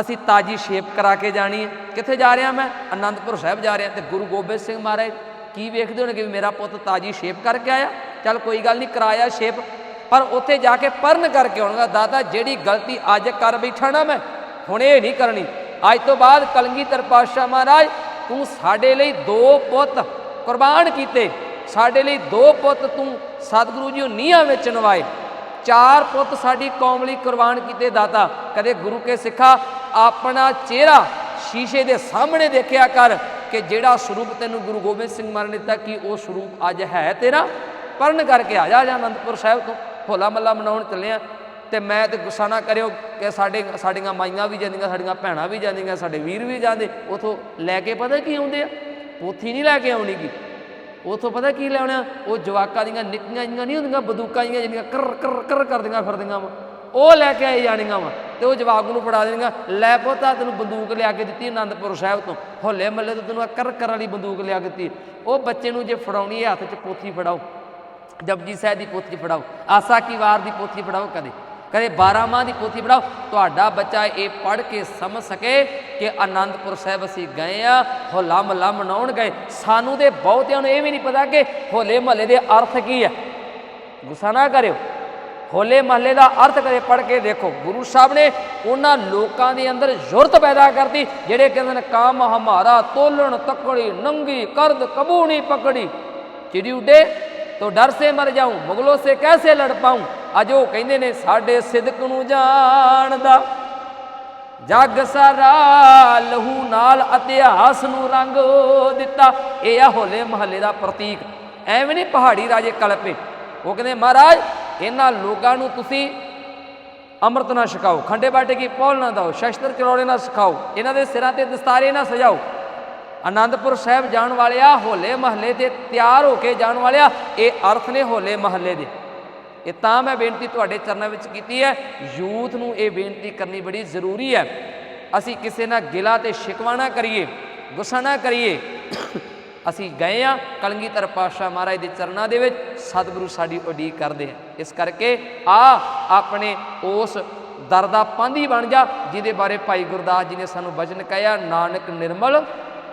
ਅਸੀਂ ਤਾਜੀ ਸ਼ੇਪ ਕਰਾ ਕੇ ਜਾਣੀ ਹੈ। ਕਿੱਥੇ ਜਾ ਰਿਹਾ ਮੈਂ? ਆਨੰਦਪੁਰ ਸਾਹਿਬ ਜਾ ਰਿਹਾ ਤੇ ਗੁਰੂ ਗੋਬਿੰਦ ਸਿੰਘ ਮਹਾਰਾਜ ਕੀ ਵੇਖਦੇ ਹੋਣਗੇ ਵੀ ਮੇਰਾ ਪੁੱਤ ਤਾਜੀ ਸ਼ੇਪ ਕਰਕੇ ਆਇਆ? ਚੱਲ ਕੋਈ ਗੱਲ ਨਹੀਂ, ਕਰਾਇਆ ਸ਼ੇਪ। ਪਰ ਉੱਥੇ ਜਾ ਕੇ ਪਰਨ ਕਰਕੇ ਆਉਣਗਾ, ਦਾਦਾ, ਜਿਹੜੀ ਗਲਤੀ ਅੱਜ ਕਰ ਬੈਠਾ ਨਾ ਮੈਂ, ਹੁਣ ਇਹ ਨਹੀਂ ਕਰਨੀ। ਅੱਜ ਤੋਂ ਬਾਅਦ ਕਲਗੀਧਰ ਪਾਤਸ਼ਾਹ ਮਹਾਰਾਜ, ਤੂੰ ਸਾਡੇ ਲਈ ਦੋ ਪੁੱਤ ਕੁਰਬਾਨ ਕੀਤੇ। ਸਾਡੇ ਲਈ ਦੋ ਪੁੱਤ ਤੂੰ ਸਤਿਗੁਰੂ ਜੀ ਨੀਹਾਂ ਵਿੱਚ ਨਵਾਏ। ਚਾਰ ਪੁੱਤ ਸਾਡੀ ਕੌਮ ਲਈ ਕੁਰਬਾਨ ਕੀਤੇ ਦਾਤਾ ਕਦੇ ਗੁਰੂ ਕੇ ਸਿੱਖਾ ਆਪਣਾ ਚਿਹਰਾ ਸ਼ੀਸ਼ੇ ਦੇ ਸਾਹਮਣੇ ਦੇਖਿਆ ਕਰ ਕਿ ਜਿਹੜਾ ਸਰੂਪ ਤੈਨੂੰ ਗੁਰੂ ਗੋਬਿੰਦ ਸਿੰਘ ਮਹਾਰਾਜ ਨੇ ਦਿੱਤਾ ਕਿ ਉਹ ਸਰੂਪ ਅੱਜ ਹੈ ਤੇਰਾ। ਪਰਨ ਕਰਕੇ ਆ ਜਾ ਜਾ ਅਨੰਦਪੁਰ ਸਾਹਿਬ ਤੋਂ, ਹੋਲਾ ਮੱਲਾ ਮਨਾਉਣ ਚੱਲੇ ਆ। ਤੇ ਮੈਂ ਤੇ ਗੁੱਸਾ ਨਾ ਕਰਿਓ ਕਿ ਸਾਡੇ, ਸਾਡੀਆਂ ਮਾਈਆਂ ਵੀ ਜਾਂਦੀਆਂ, ਸਾਡੀਆਂ ਭੈਣਾਂ ਵੀ ਜਾਂਦੀਆਂ, ਸਾਡੇ ਵੀਰ ਵੀ ਜਾਂਦੇ। ਉਥੋਂ ਲੈ ਕੇ ਪਤਾ ਕੀ ਆਉਂਦੇ ਆ? ਪੋਥੀ ਨਹੀਂ ਲੈ ਕੇ ਆਉਣੀ ਗੀ। ਉਥੋਂ ਪਤਾ ਕੀ ਲੈਣਾ ਉਹ ਜਵਾਕਾਂ ਦੀਆਂ ਨਿੱਕੀਆਂ ਜਿਹੀਆਂ ਨਹੀਂ ਹੁੰਦੀਆਂ, ਬੰਦੂਕਾਂ ਜਿਹੀਆਂ ਜਿਹੜੀਆਂ ਕਰ ਕਰ ਕਰ ਕਰਦੀਆਂ ਫਿਰਦੀਆਂ ਵਾ। ਉਹ ਲੈ ਕੇ ਆਈ ਜਾਣੀਆਂ ਵਾ ਤੇ ਉਹ ਜਵਾਕ ਨੂੰ ਫੜਾ ਦੇਣੀਆਂ। ਲੈ ਪੁੱਤਾ ਤੈਨੂੰ ਬੰਦੂਕ ਲਿਆ ਕੇ ਦਿੱਤੀ ਆਨੰਦਪੁਰ ਸਾਹਿਬ ਤੋਂ। ਹੋਲੇ ਮੱਲੇ ਤੋਂ ਤੈਨੂੰ ਕਰ ਕਰ ਵਾਲੀ ਬੰਦੂਕ ਲਿਆ ਕੇ ਦਿੱਤੀ। ਉਹ ਬੱਚੇ ਨੂੰ ਜੇ ਫੜਾਉਣੀ ਹੈ, ਹੱਥ 'ਚ ਪੋਥੀ ਫੜਾਓ। ਜਪਜੀ ਸਾਹਿਬ ਦੀ ਪੋਥੀ ਫੜਾਓ। ਆਸਾ ਕੀ ਵਾਰ ਦੀ ਪੋਥੀ ਫੜਾਓ ਕਦੇ। ਕਦੇ 12 ਮਾਹ ਦੀ ਪੋਥੀ ਫੜਾਓ। ਤੁਹਾਡਾ ਬੱਚਾ ਇਹ ਪੜ ਕੇ ਸਮਝ ਸਕੇ ਕਿ ਆਨੰਦਪੁਰ ਸਾਹਿਬ ਅਸੀਂ ਗਏ ਆ, ਹੋਲਾ ਮਹੱਲਾ ਮਨਾਉਣ ਗਏ। ਸਾਨੂੰ ਦੇ ਬਹੁਤਿਆਂ ਨੂੰ ਇਹ ਵੀ ਨਹੀਂ ਪਤਾ ਕਿ ਹੋਲੇ ਮਹੱਲੇ ਦੇ ਅਰਥ ਕੀ ਹੈ। ਗੁੱਸਾ ਨਾ ਕਰਿਓ। ਹੋਲੇ ਮਹੱਲੇ ਦਾ ਅਰਥ ਕਦੇ ਪੜ ਕੇ ਦੇਖੋ। ਗੁਰੂ ਸਾਹਿਬ ਨੇ ਉਹਨਾਂ ਲੋਕਾਂ ਦੇ ਅੰਦਰ ਜ਼ੁਰਤ ਪੈਦਾ ਕਰਤੀ, ਜਿਹੜੇ ਕਹਿੰਦੇ ਨੇ, ਕਾਮ ਹਮਾਰਾ, ਤੋਲਣ, ਤਕੜੀ, ਨੰਗੀ, ਕਰਦ, ਕਬੂਣੀ, ਪਕੜੀ। ਚਿੜੀ ਉਡੇ, ਤੋ ਡਰ ਸੇ ਮਰ ਜਾਉ ਮੁਗਲੋ ਸੇ ਕੈਸੇ ਲੜ ਪਾਉ ਅਜ ਉਹ ਕਹਿੰਦੇ ਨੇ, ਸਾਡੇ ਸਿਦਕ ਨੂੰ ਜਾਣਦਾ, ਜਗ ਸਾਰਾ ਲਹੂ ਨਾਲ ਇਤਿਹਾਸ ਨੂੰ ਰੰਗ ਦਿੱਤਾ। ਇਹ ਆ ਹੋਲੇ ਮਹੱਲੇ ਦਾ ਪ੍ਰਤੀਕ। ਐਵੇਂ ਨਹੀਂ ਪਹਾੜੀ ਰਾਜੇ ਕਲਪੇ। ਉਹ ਕਹਿੰਦੇ, ਮਹਾਰਾਜ ਇਹਨਾਂ ਲੋਕਾਂ ਨੂੰ ਤੁਸੀਂ ਅੰਮ੍ਰਿਤ ਨਾ ਛਕਾਓ, ਖੰਡੇ ਬਾਟੇ ਕੀ ਪੌਲ ਨਾ ਦਿਓ, ਸ਼ਸਤਰ ਚਲਾਉਣੇ ਨਾ ਸਿਖਾਓ, ਇਹਨਾਂ ਦੇ ਸਿਰਾਂ ਤੇ ਦਸਤਾਰੇ ਨਾ ਸਜਾਓ। ਆਨੰਦਪੁਰ ਸਾਹਿਬ ਜਾਣ ਵਾਲਿਆ ਹੋਲੇ ਮਹੱਲੇ ਤੇ ਤਿਆਰ ਹੋ ਕੇ ਜਾਣ ਵਾਲਿਆ, ਇਹ ਅਰਥ ਨੇ ਹੋਲੇ ਮਹੱਲੇ ਦੇ। ਇਹ ਤਾਂ ਮੈਂ ਬੇਨਤੀ ਤੁਹਾਡੇ ਚਰਨਾਂ ਵਿੱਚ ਕੀਤੀ ਹੈ, ਯੂਥ ਨੂੰ ਇਹ ਬੇਨਤੀ ਕਰਨੀ ਬੜੀ ਜ਼ਰੂਰੀ ਹੈ। ਅਸੀਂ ਕਿਸੇ ਨਾਲ ਗਿਲਾ ਤੇ ਸ਼ਿਕਵਾ ਨਾ ਕਰੀਏ, ਗੁੱਸਾ ਨਾ ਕਰੀਏ। ਅਸੀਂ ਗਏ ਆ ਕਲਗੀਧਰ ਪਾਤਸ਼ਾਹ ਮਹਾਰਾਜ ਦੇ ਚਰਨਾਂ ਦੇ ਵਿੱਚ, ਸਤਿਗੁਰੂ ਸਾਡੀ ਉਡੀਕ ਕਰਦੇ ਆ। ਇਸ ਕਰਕੇ ਆ ਆਪਣੇ ਉਸ ਦਰ ਦਾ ਪਾਂਧੀ ਬਣ ਜਾ, ਜਿਹਦੇ ਬਾਰੇ ਭਾਈ ਗੁਰਦਾਸ ਜੀ ਨੇ ਸਾਨੂੰ ਬਚਨ ਕਹਿਆ ਨਾਨਕ ਨਿਰਮਲ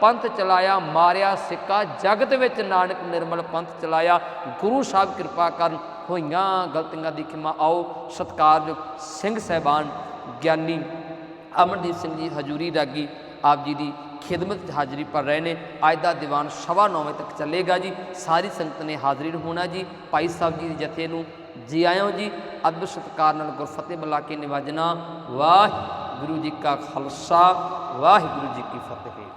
ਪੰਥ ਚਲਾਇਆ, ਮਾਰਿਆ, ਸਿੱਕਾ, ਜਗਤ ਵਿੱਚ ਨਾਨਕ ਨਿਰਮਲ ਪੰਥ ਚਲਾਇਆ, ਗੁਰੂ ਸਾਹਿਬ ਕਿਰਪਾ ਕਰਨ ਹੋਈਆਂ ਗਲਤੀਆਂ ਦੀ ਖਿਮਾ ਆਓ ਸਤਿਕਾਰਯੋਗ ਸਿੰਘ ਸਹਿਬਾਨ ਗਿਆਨੀ ਅਮਰਦੀਪ ਸਿੰਘ ਜੀ ਹਜੂਰੀ ਰਾਗੀ ਆਪ ਜੀ ਦੀ ਖਿਦਮਤ 'ਚ ਹਾਜ਼ਰੀ ਭਰ ਰਹੇ ਨੇ। ਅੱਜ ਦਾ ਦੀਵਾਨ ਸਵਾ ਨੌ ਵਜੇ ਤੱਕ ਚੱਲੇਗਾ ਜੀ। ਸਾਰੀ ਸੰਗਤ ਨੇ ਹਾਜ਼ਰੀ ਹੋਣਾ ਜੀ। ਭਾਈ ਸਾਹਿਬ ਜੀ ਦੇ ਜਥੇ ਨੂੰ ਜੀ ਆਇਓ ਜੀ। ਅਦਬ ਸਤਿਕਾਰ ਨਾਲ ਗੁਰਫਤਿਹ ਬੁਲਾ ਕੇ ਨਿਵਾਜਣਾ। ਵਾਹਿਗੁਰੂ ਜੀ ਕਾ ਖਾਲਸਾ, ਵਾਹਿਗੁਰੂ ਜੀ ਕੀ ਫਤਿਹ।